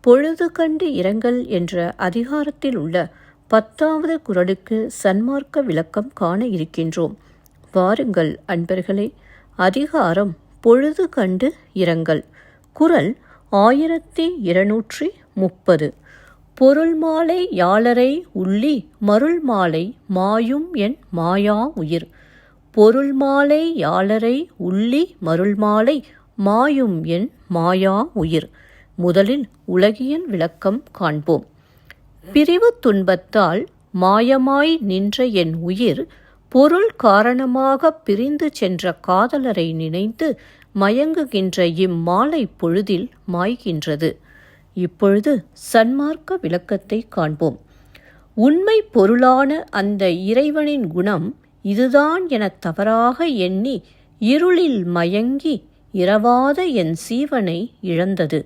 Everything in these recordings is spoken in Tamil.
பொழுது கண்டு இரங்கல் என்ற அதிகாரத்தில் உள்ள பத்தாவது குரலுக்கு சன்மார்க்க விளக்கம் காண இருக்கின்றோம். வாருங்கள் அன்பர்களே அதிகாரம் பொழுது கண்டு இரங்கல். குரல் ஆயிரத்தி இருநூற்றி முப்பது. பொருள் மாலை யாளரை உள்ளி மருள் மாலை மாயும் என் மாயா உயிர். பொருள் மாலை யாளரை உள்ளி மருள் மாலை மாயும் என் மாயா உயிர். முதலில் உலகியல் விளக்கம் காண்போம். பிரிவு துன்பத்தால் மாயமாய் நின்ற என் உயிர் பொருள் காரணமாக பிரிந்து சென்ற காதலரை நினைத்து மயங்குகின்ற இம்மாலை பொழுதில் மாய்கின்றது. இப்பொழுது சன்மார்க்க விளக்கத்தை காண்போம். உண்மை பொருளான அந்த இறைவனின் குணம் இதுதான் என தவறாக எண்ணி இருளில் மயங்கி இரவாத என் சீவனை இழந்தது.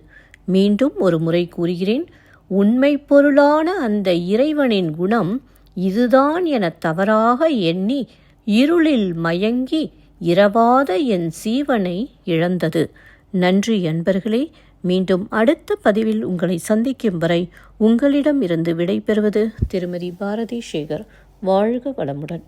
மீண்டும் ஒரு முறை கூறுகிறேன் உண்மை பொருளான அந்த இறைவனின் குணம் இதுதான் என தவறாக எண்ணி இருளில் மயங்கி இரவாத என் சீவனை இழந்தது. நன்றி அன்பர்களே மீண்டும் அடுத்த பதிவில் உங்களை சந்திக்கும் வரை உங்களிடம் இருந்து விடைபெறுவது திருமதி பாரதி சேகர் வாழ்க வளமுடன்.